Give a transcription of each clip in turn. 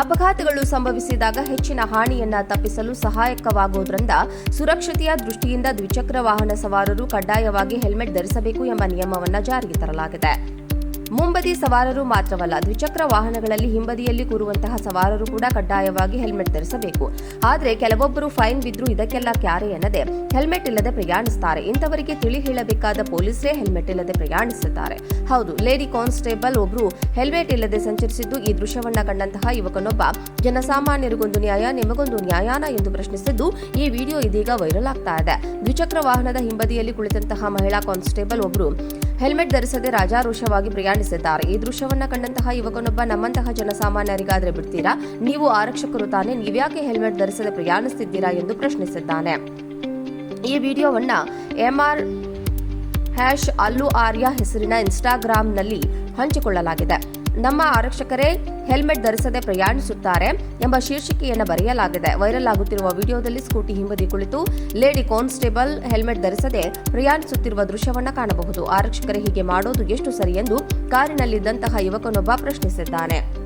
ಅಪಘಾತಗಳು ಸಂಭವಿಸಿದಾಗ ಹೆಚ್ಚಿನ ಹಾನಿಯನ್ನ ತಪ್ಪಿಸಲು ಸಹಾಯಕವಾಗುವುದರಿಂದ ಸುರಕ್ಷತೆಯ ದೃಷ್ಟಿಯಿಂದ ದ್ವಿಚಕ್ರ ವಾಹನ ಸವಾರರು ಕಡ್ಡಾಯವಾಗಿ ಹೆಲ್ಮೆಟ್ ಧರಿಸಬೇಕು ಎಂಬ ನಿಯಮವನ್ನು ಜಾರಿಗೆ ತರಲಾಗಿದೆ. ಮುಂಬದಿ ಸವಾರರು ಮಾತ್ರವಲ್ಲ, ದ್ವಿಚಕ್ರ ವಾಹನಗಳಲ್ಲಿ ಹಿಂಬದಿಯಲ್ಲಿ ಕೂರುವಂತಹ ಸವಾರರು ಕೂಡ ಕಡ್ಡಾಯವಾಗಿ ಹೆಲ್ಮೆಟ್ ಧರಿಸಬೇಕು. ಆದರೆ ಕೆಲವೊಬ್ಬರು ಫೈನ್ ಬಿದ್ದರೂ ಇದಕ್ಕೆಲ್ಲ ಕ್ಯಾರೆ ಎನ್ನದೆ ಹೆಲ್ಮೆಟ್ ಇಲ್ಲದೆ ಪ್ರಯಾಣಿಸುತ್ತಾರೆ ಇಂಥವರಿಗೆ ತಿಳಿ ಹೇಳಬೇಕಾದ ಪೊಲೀಸರೇ ಹೆಲ್ಮೆಟ್ ಇಲ್ಲದೆ ಪ್ರಯಾಣಿಸುತ್ತಾರೆ. ಹೌದು, ಲೇಡಿ ಕಾನ್ಸ್ಟೇಬಲ್ ಒಬ್ರು ಹೆಲ್ಮೆಟ್ ಇಲ್ಲದೆ ಸಂಚರಿಸಿದ್ದು ಈ ದೃಶ್ಯವನ್ನ ಕಂಡಂತಹ ಯುವಕನೊಬ್ಬ, ಜನಸಾಮಾನ್ಯರಿಗೊಂದು ನ್ಯಾಯ, ನಿಮಗೊಂದು ನ್ಯಾಯಾನ ಎಂದು ಪ್ರಶ್ನಿಸಿದ್ದು ಈ ವಿಡಿಯೋ ಇದೀಗ ವೈರಲ್ ಆಗ್ತಾ ಇದೆ. ದ್ವಿಚಕ್ರ ವಾಹನದ ಹಿಂಬದಿಯಲ್ಲಿ ಕುಳಿತಂತಹ ಮಹಿಳಾ ಕಾನ್ಸ್ಟೇಬಲ್ ಒಬ್ರು ಹೆಲ್ಮೆಟ್ ಧರಿಸದೆ ರಾಜಾರೋಷವಾಗಿ ಪ್ರಯಾಣಿಸಿದ್ದಾರೆ. ಈ ದೃಶ್ಯವನ್ನ ಕಂಡಂತಹ ಯುವಕನೊಬ್ಬ, ನಮ್ಮಂತಹ ಜನಸಾಮಾನ್ಯರಿಗಾದ್ರೆ ಬಿಡ್ತೀರಾ? ನೀವು ಆರಕ್ಷಕರು ತಾನೇ, ನೀವ್ಯಾಕೆ ಹೆಲ್ಮೆಟ್ ಧರಿಸದೆ ಪ್ರಯಾಣಿಸುತ್ತಿದ್ದೀರಾ ಎಂದು ಪ್ರಶ್ನಿಸಿದ್ದಾನೆ. ಈ ವಿಡಿಯೋವನ್ನ ಎಂಆರ್ ಹ್ಯಾಶ್ ಅಲ್ಲು ಆರ್ಯ ಹೆಸರಿನ ಇನ್ಸ್ಟಾಗ್ರಾಂನಲ್ಲಿ ಹಂಚಿಕೊಳ್ಳಲಾಗಿದೆ. ನಮ್ಮ ಆರಕ್ಷಕರೇ ಹೆಲ್ಮೆಟ್ ಧರಿಸದೆ ಪ್ರಯಾಣಿಸುತ್ತಾರೆ ಎಂಬ ಶೀರ್ಷಿಕೆಯನ್ನು ಬರೆಯಲಾಗಿದೆ. ವೈರಲ್ ಆಗುತ್ತಿರುವ ವಿಡಿಯೋದಲ್ಲಿ ಸ್ಕೂಟಿ ಹಿಂಬದಿ ಕುಳಿತು, ಲೇಡಿ ಕಾನ್ಸ್ಟೇಬಲ್ ಹೆಲ್ಮೆಟ್ ಧರಿಸದೆ ಪ್ರಯಾಣಿಸುತ್ತಿರುವ ದೃಶ್ಯವನ್ನ ಕಾಣಬಹುದು. ಆರಕ್ಷಕರೇ ಹೀಗೆ ಮಾಡೋದು ಎಷ್ಟು ಸರಿ ಎಂದು ಕಾರಿನಲ್ಲಿದ್ದಂತಹ ಯುವಕನೊಬ್ಬ ಪ್ರಶ್ನಿಸಿದ್ದಾನೆ.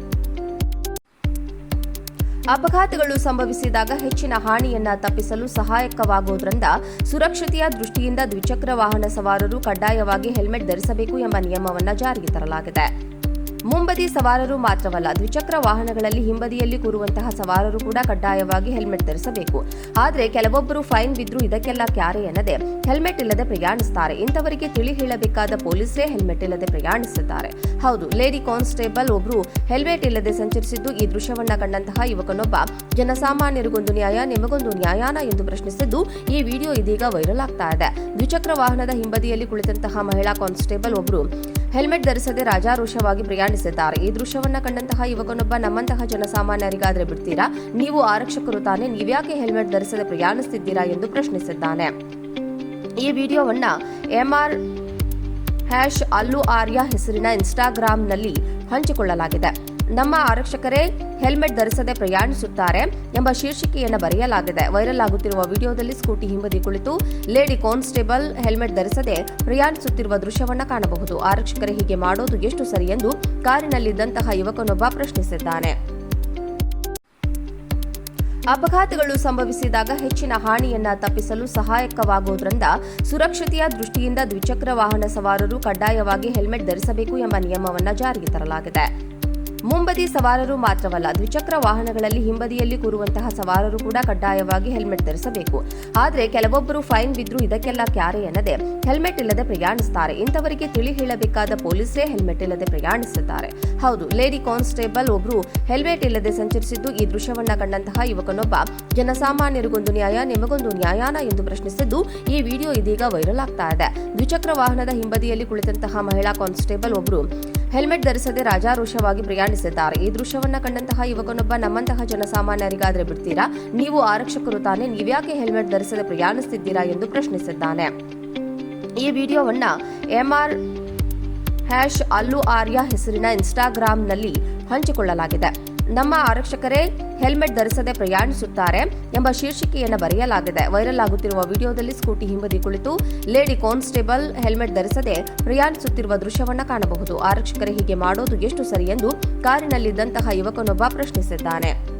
ಅಪಘಾತಗಳು ಸಂಭವಿಸಿದಾಗ ಹೆಚ್ಚಿನ ಹಾನಿಯನ್ನ ತಪ್ಪಿಸಲು ಸಹಾಯಕವಾಗುವುದರಿಂದ ಸುರಕ್ಷತೆಯ ದೃಷ್ಟಿಯಿಂದ ದ್ವಿಚಕ್ರ ವಾಹನ ಸವಾರರು ಕಡ್ಡಾಯವಾಗಿ ಹೆಲ್ಮೆಟ್ ಧರಿಸಬೇಕು ಎಂಬ ನಿಯಮವನ್ನು ಜಾರಿಗೆ ತರಲಾಗಿದೆ. ಮುಂಬದಿ ಸವಾರರು ಮಾತ್ರವಲ್ಲ, ದ್ವಿಚಕ್ರ ವಾಹನಗಳಲ್ಲಿ ಹಿಂಬದಿಯಲ್ಲಿ ಕೂರುವಂತಹ ಸವಾರರು ಕೂಡ ಕಡ್ಡಾಯವಾಗಿ ಹೆಲ್ಮೆಟ್ ಧರಿಸಬೇಕು. ಆದರೆ ಕೆಲವೊಬ್ಬರು ಫೈನ್ ಬಿದ್ದರೂ ಇದಕ್ಕೆಲ್ಲ ಕ್ಯಾರೆ ಎನ್ನದೆ ಹೆಲ್ಮೆಟ್ ಇಲ್ಲದೆ ಪ್ರಯಾಣಿಸುತ್ತಾರೆ ಇಂಥವರಿಗೆ ತಿಳಿ ಹೇಳಬೇಕಾದ ಪೊಲೀಸರೇ ಹೆಲ್ಮೆಟ್ ಇಲ್ಲದೆ ಪ್ರಯಾಣಿಸುತ್ತಾರೆ ಹೌದು, ಲೇಡಿ ಕಾನ್ಸ್ಟೇಬಲ್ ಒಬ್ರು ಹೆಲ್ಮೆಟ್ ಇಲ್ಲದೆ ಸಂಚರಿಸಿದ್ದು ಈ ದೃಶ್ಯವನ್ನ ಕಂಡಂತಹ ಯುವಕನೊಬ್ಬ, ಜನಸಾಮಾನ್ಯರಿಗೊಂದು ನ್ಯಾಯ, ನಿಮಗೊಂದು ನ್ಯಾಯಾನ ಎಂದು ಪ್ರಶ್ನಿಸಿದ್ದು ಈ ವಿಡಿಯೋ ಇದೀಗ ವೈರಲ್ ಆಗ್ತಾ ಇದೆ. ದ್ವಿಚಕ್ರ ವಾಹನದ ಹಿಂಬದಿಯಲ್ಲಿ ಕುಳಿತಂತಹ ಮಹಿಳಾ ಕಾನ್ಸ್ಟೇಬಲ್ ಒಬ್ರು ಹೆಲ್ಮೆಟ್ ಧರಿಸದೆ ರಾಜಾರೋಷವಾಗಿ ಪ್ರಯಾಣಿಸಿದ್ದಾರೆ. ಈ ದೃಶ್ಯವನ್ನ ಕಂಡಂತಹ ಯುವಕನೊಬ್ಬ, ನಮ್ಮಂತಹ ಜನಸಾಮಾನ್ಯರಿಗಾದ್ರೆ ಬಿಡ್ತೀರಾ? ನೀವು ಆರಕ್ಷಕರು ತಾನೇ, ನೀವ್ಯಾಕೆ ಹೆಲ್ಮೆಟ್ ಧರಿಸದೆ ಪ್ರಯಾಣಿಸುತ್ತಿದ್ದೀರಾ ಎಂದು ಪ್ರಶ್ನಿಸಿದ್ದಾನೆ. ಈ ವಿಡಿಯೋವನ್ನ ಎಂಆರ್ ಹ್ಯಾಶ್ ಅಲ್ಲು ಆರ್ಯ ಹೆಸರಿನ ಇನ್ಸ್ಟಾಗ್ರಾಂನಲ್ಲಿ ಹಂಚಿಕೊಳ್ಳಲಾಗಿದೆ. ನಮ್ಮ ಆರಕ್ಷಕರೇ ಹೆಲ್ಮೆಟ್ ಧರಿಸದೆ ಪ್ರಯಾಣಿಸುತ್ತಾರೆ ಎಂಬ ಶೀರ್ಷಿಕೆಯನ್ನು ಬರೆಯಲಾಗಿದೆ. ವೈರಲ್ ಆಗುತ್ತಿರುವ ವಿಡಿಯೋದಲ್ಲಿ ಸ್ಕೂಟಿ ಹಿಂಬದಿ ಕುಳಿತು ಲೇಡಿ ಕಾನ್ಸ್ಟೇಬಲ್ ಹೆಲ್ಮೆಟ್ ಧರಿಸದೆ ಪ್ರಯಾಣಿಸುತ್ತಿರುವ ದೃಶ್ಯವನ್ನ ಕಾಣಬಹುದು. ಆರಕ್ಷಕರೇ ಹೀಗೆ ಮಾಡೋದು ಎಷ್ಟು ಸರಿ ಎಂದು ಕಾರಿನಲ್ಲಿದ್ದಂತಹ ಯುವಕನೊಬ್ಬ ಪ್ರಶ್ನಿಸಿದ್ದಾನೆ. ಅಪಘಾತಗಳು ಸಂಭವಿಸಿದಾಗ ಹೆಚ್ಚಿನ ಹಾನಿಯನ್ನ ತಪ್ಪಿಸಲು ಸಹಾಯಕವಾಗುವುದರಿಂದ ಸುರಕ್ಷತೆಯ ದೃಷ್ಟಿಯಿಂದ ದ್ವಿಚಕ್ರ ವಾಹನ ಸವಾರರು ಕಡ್ಡಾಯವಾಗಿ ಹೆಲ್ಮೆಟ್ ಧರಿಸಬೇಕು ಎಂಬ ನಿಯಮವನ್ನು ಜಾರಿಗೆ ತರಲಾಗಿದೆ. ಮುಂಬದಿ ಸವಾರರು ಮಾತ್ರವಲ್ಲ, ದ್ವಿಚಕ್ರ ವಾಹನಗಳಲ್ಲಿ ಹಿಂಬದಿಯಲ್ಲಿ ಕೂರುವಂತಹ ಸವಾರರು ಕೂಡ ಕಡ್ಡಾಯವಾಗಿ ಹೆಲ್ಮೆಟ್ ಧರಿಸಬೇಕು. ಆದರೆ ಕೆಲವೊಬ್ಬರು ಫೈನ್ ಬಿದ್ದರೂ ಇದಕ್ಕೆಲ್ಲ ಕ್ಯಾರೆ ಎನ್ನದೆ ಹೆಲ್ಮೆಟ್ ಇಲ್ಲದೆ ಪ್ರಯಾಣಿಸುತ್ತಾರೆ ಇಂಥವರಿಗೆ ತಿಳಿ ಹೇಳಬೇಕಾದ ಪೊಲೀಸರೇ ಹೆಲ್ಮೆಟ್ ಇಲ್ಲದೆ ಪ್ರಯಾಣಿಸುತ್ತಾರೆ ಹೌದು, ಲೇಡಿ ಕಾನ್ಸ್ಟೇಬಲ್ ಒಬ್ಬರು ಹೆಲ್ಮೆಟ್ ಇಲ್ಲದೆ ಸಂಚರಿಸಿದ್ದು ಈ ದೃಶ್ಯವನ್ನ ಕಂಡಂತಹ ಯುವಕನೊಬ್ಬ, ಜನಸಾಮಾನ್ಯರಿಗೊಂದು ನ್ಯಾಯ, ನಿಮಗೊಂದು ನ್ಯಾಯಾನ ಎಂದು ಪ್ರಶ್ನಿಸಿದ್ದು ಈ ವಿಡಿಯೋ ಇದೀಗ ವೈರಲ್ ಆಗ್ತಾ ಇದೆ. ದ್ವಿಚಕ್ರ ವಾಹನದ ಹಿಂಬದಿಯಲ್ಲಿ ಕುಳಿತಂತಹ ಮಹಿಳಾ ಕಾನ್ಸ್ಟೇಬಲ್ ಒಬ್ರು ಹೆಲ್ಮೆಟ್ ಧರಿಸದೆ ರಾಜಾರೋಷವಾಗಿ ಪ್ರಯಾಣಿಸಿದ್ದಾರೆ. ಈ ದೃಶ್ಯವನ್ನ ಕಂಡಂತಹ ಯುವಕನೊಬ್ಬ, ನಮ್ಮಂತಹ ಜನಸಾಮಾನ್ಯರಿಗಾದ್ರೆ ಬಿಡ್ತೀರಾ? ನೀವು ಆರಕ್ಷಕರು ತಾನೇ, ನೀವ್ಯಾಕೆ ಹೆಲ್ಮೆಟ್ ಧರಿಸದೆ ಪ್ರಯಾಣಿಸುತ್ತಿದ್ದೀರಾ ಎಂದು ಪ್ರಶ್ನಿಸಿದ್ದಾನೆ. ಈ ವಿಡಿಯೋವನ್ನ ಎಂಆರ್ ಹ್ಯಾಶ್ ಅಲ್ಲು ಆರ್ಯ ಹೆಸರಿನ ಇನ್ಸ್ಟಾಗ್ರಾಂನಲ್ಲಿ ಹಂಚಿಕೊಳ್ಳಲಾಗಿದೆ. ನಮ್ಮ ಆರಕ್ಷಕರೇ ಹೆಲ್ಮೆಟ್ ಧರಿಸದೆ ಪ್ರಯಾಣಿಸುತ್ತಾರೆ ಎಂಬ ಶೀರ್ಷಿಕೆಯನ್ನು ಬರೆಯಲಾಗಿದೆ. ವೈರಲ್ ಆಗುತ್ತಿರುವ ವಿಡಿಯೋದಲ್ಲಿ ಸ್ಕೂಟಿ ಹಿಂಬದಿ ಕುಳಿತು, ಲೇಡಿ ಕಾನ್ಸ್ಟೇಬಲ್, ಹೆಲ್ಮೆಟ್ ಧರಿಸದೆ ಪ್ರಯಾಣಿಸುತ್ತಿರುವ ದೃಶ್ಯವನ್ನು ಕಾಣಬಹುದು. ಆರಕ್ಷಕರೇ ಹೀಗೆ ಮಾಡೋದು ಎಷ್ಟು ಸರಿ ಎಂದು ಕಾರಿನಲ್ಲಿದ್ದಂತಹ ಯುವಕನೊಬ್ಬ ಪ್ರಶ್ನಿಸಿದ್ದಾನೆ.